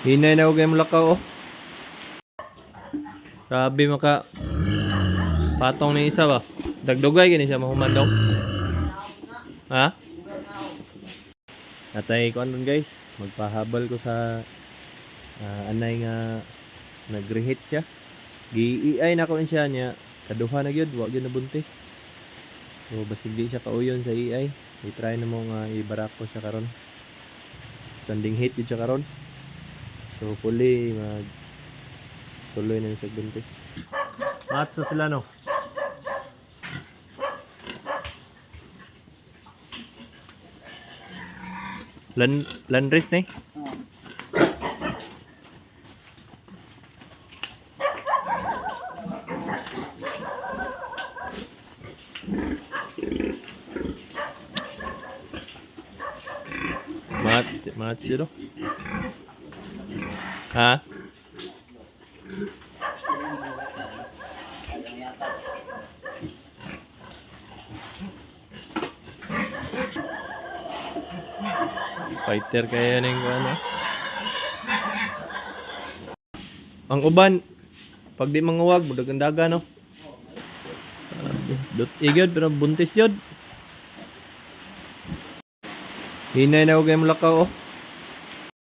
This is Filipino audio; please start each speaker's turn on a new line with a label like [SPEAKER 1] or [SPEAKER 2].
[SPEAKER 1] Hinay na ako kayo mulakaw oh. Grabe maka patong ni isa ba? Dagdugay gani siya mahuman daw. Ha? Atay ko anon guys, magpahabal ko sa ah, anay nga nag-reheat siya. Gi-EI na ko siya niya. Kaduha na gyud, wa gyud nabuntis. So basig di siya kauyon sa EI. I-try na mo nga ibarak ko siya karon. Standing heat gyud siya karon. So hopefully mag tuloy na yung buntis. Matsa sila no. Lan landris ni. Mats, mats yun. oh. Ha? Fighter kaya ning ano. Ang uban pag di manguwag budagan daga no. Dot igod pero buntis jud. Hinay na ko kay mulakaw oh.